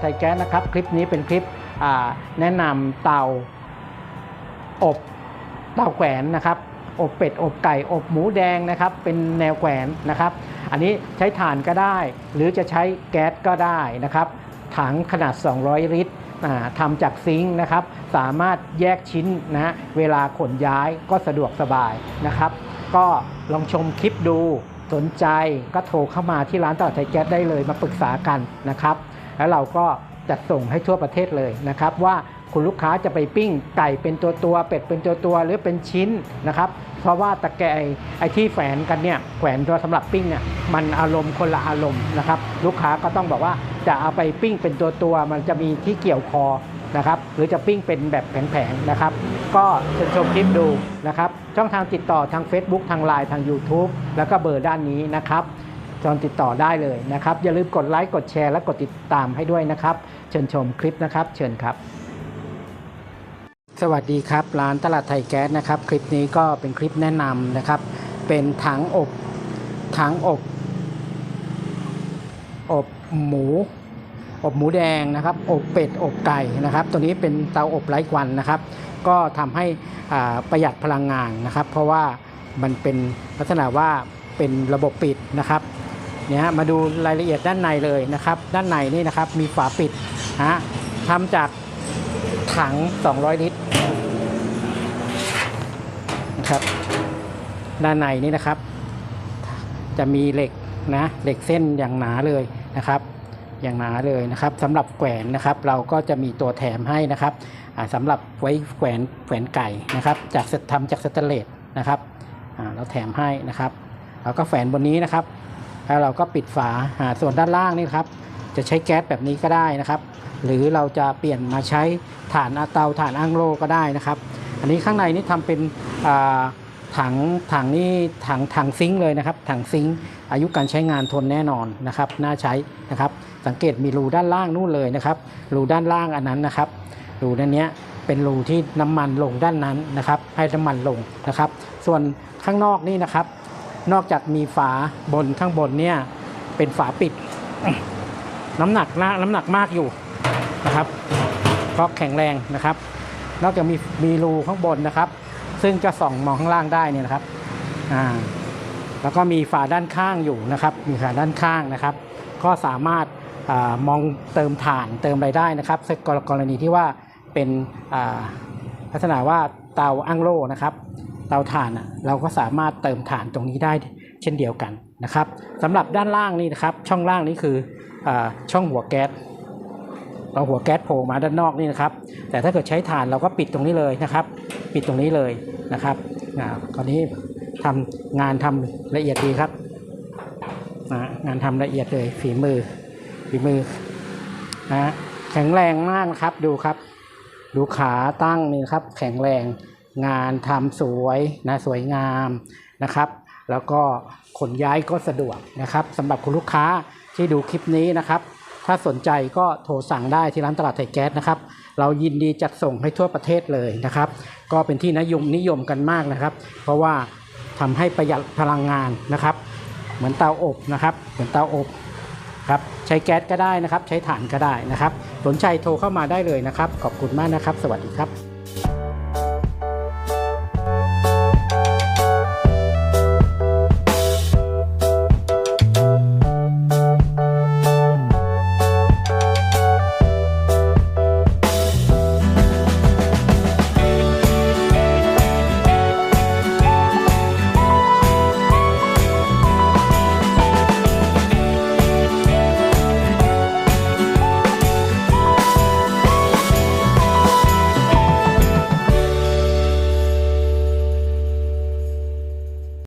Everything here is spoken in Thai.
ไทยแก๊สนะครับ คลิปนี้เป็นคลิปแนะนำเตาอบเตาแขวนนะครับอบเป็ดอบไก่อบหมูแดงนะครับ เป็นแนวแขวนนะครับ อันนี้ใช้ถ่านก็ได้ หรือจะใช้แก๊สก็ได้นะครับ ถังขนาด 200 ลิตรอ่าทำจากซิงค์นะครับ สามารถแยกชิ้นนะฮะเวลาขนย้ายก็สะดวกสบายนะครับ ก็ลองชมคลิปดูสนใจก็โทรเข้ามาที่ร้านตลาดไทยแก๊สได้เลยมาปรึกษากันนะครับ แล้วเราก็จัดส่งให้ทั่วประเทศเลยนะครับ ว่าคุณลูกค้าจะไปปิ้งไก่เป็นตัวตัวเป็ดเป็นตัวตัวหรือเป็นชิ้นนะครับ เพราะว่าตะแกรงไอ้ที่แฝนกันเนี่ยแขวนตัวสำหรับปิ้งเนี่ยมันอารมณ์คนละอารมณ์นะครับ ลูกค้าก็ต้องบอกว่าจะเอาไปปิ้งเป็นตัวตัวมันจะมีที่เกี่ยวคอนะครับหรือจะปิ้งเป็นแบบแผงๆนะครับ ก็เชิญชมคลิปดูนะครับ ช่องทางติดต่อทาง Facebook ทาง Line ทาง YouTube แล้วก็เบอร์ด้านนี้นะครับ จองติดต่อได้เลยนะครับ อย่าลืมกดไลค์กดแชร์และกดติดตามให้ด้วยนะครับ เชิญชมคลิปนะครับ เชิญครับ สวัสดีครับ ร้านตลาดไทยแก๊สนะครับ คลิปนี้ก็เป็นคลิปแนะนำนะครับ เป็นถังอบถังอบ อบหมู อบหมูแดงนะครับ อบเป็ดอบไก่นะครับ ตัวนี้เป็นเตาอบไร้ควันนะครับ ก็ทำให้ประหยัดพลังงานนะครับ เพราะว่ามันเป็นลักษณะว่าเป็นระบบปิดนะครับ เนี่ยฮะมาดูรายละเอียดด้านในเลยนะครับ ด้านในนี่นะครับมีฝาปิดฮะทำจากถัง 200 ลิตรนะครับ ด้านในนี่นะครับ จะมีเหล็กนะเหล็กเส้นอย่างหนาเลยนะครับอย่างหนาเลยนะครับสำหรับแขวนนะครับ เราก็จะมีตัวแถมให้นะครับสำหรับไว้แขวนแขวนไก่นะครับ จากทำจากสแตนเลสนะครับเราแถมให้นะครับเราก็แขวนบนนี้นะครับ แล้วเราก็ปิดฝาอ่าส่วนด้านล่างนี่ครับ จะใช้แก๊สแบบนี้ก็ได้นะครับ หรือเราจะเปลี่ยนมาใช้ถ่านอาเตาถ่านอังโลก็ได้นะครับ อันนี้ข้างในนี่ทำเป็นถังถังนี่ถังถังซิงค์เลยนะครับ ถังซิงค์อายุการใช้งานทนแน่นอนนะครับน่าใช้นะครับ สังเกตมีรูด้านล่างนู่นเลยนะครับรูด้านล่างอันนั้นนะครับรูด้นเนี้ยเป็นรูที่น้ำมันลงด้านนั้นนะครับ ให้น้ำมันลงนะครับ ส่วนข้างนอกนี่นะครับ นอกจากมีฝาบนข้างบนเนี่ยเป็นฝาปิด น้ำหนักนะน้ำหนักมากอยู่นะครับเพราะแข็งแรงนะครับ นอกจากมีมีรูข้างบนนะครับ ซึ่งจะส่องมองข้างล่างได้เนี่ยนะครับอ่าแล้วก็มีฝาด้านข้างอยู่นะครับ มีฝาด้านข้างนะครับ ก็สามารถอมองเติมถ่านเติมอะไรได้นะครับในกรณีที่ว่าเป็นอ่าลักษณะว่าเตาอั้งโล่นะครับ เตาถ่านอะเราก็สามารถเติมถ่านตรงนี้ได้เช่นเดียวกันนะครับสำหรับด้านล่างนี่นะครับ ช่องล่างนี้คืออาช่องหัวแก๊สเราหัวแก๊สโผล่มาด้านนอกนี่นะครับ แต่ถ้าเกิดใช้ถ่านเราก็ปิดตรงนี้เลยนะครับ ปิดตรงนี้เลยนะครับอ่าคราวนี้ทำงานทำละเอียดดีครับนะงานทำละเอียดเลยฝีมือฝีมือนะแข็งแรงมากครับดูครับ ดูขาตั้งนี่ครับ แข็งแรง งานทำสวยนะสวยงามนะครับ แล้วก็ขนย้ายก็สะดวกนะครับสำหรับคุณลูกค้าที่ดูคลิปนี้นะครับ ถ้าสนใจก็โทรสั่งได้ที่ร้านตลาดไทยแก๊สนะครับ เรายินดีจัดส่งให้ทั่วประเทศเลยนะครับ ก็เป็นที่นิยมนิยมกันมากนะครับ เพราะว่าทำให้ประหยัดพลังงานนะครับ เหมือนเตาอบนะครับ เหมือนเตาอบครับใช้แก๊สก็ได้นะครับ ใช้ถ่านก็ได้นะครับ สนใจโทรเข้ามาได้เลยนะครับ ขอบคุณมากนะครับ สวัสดีครับ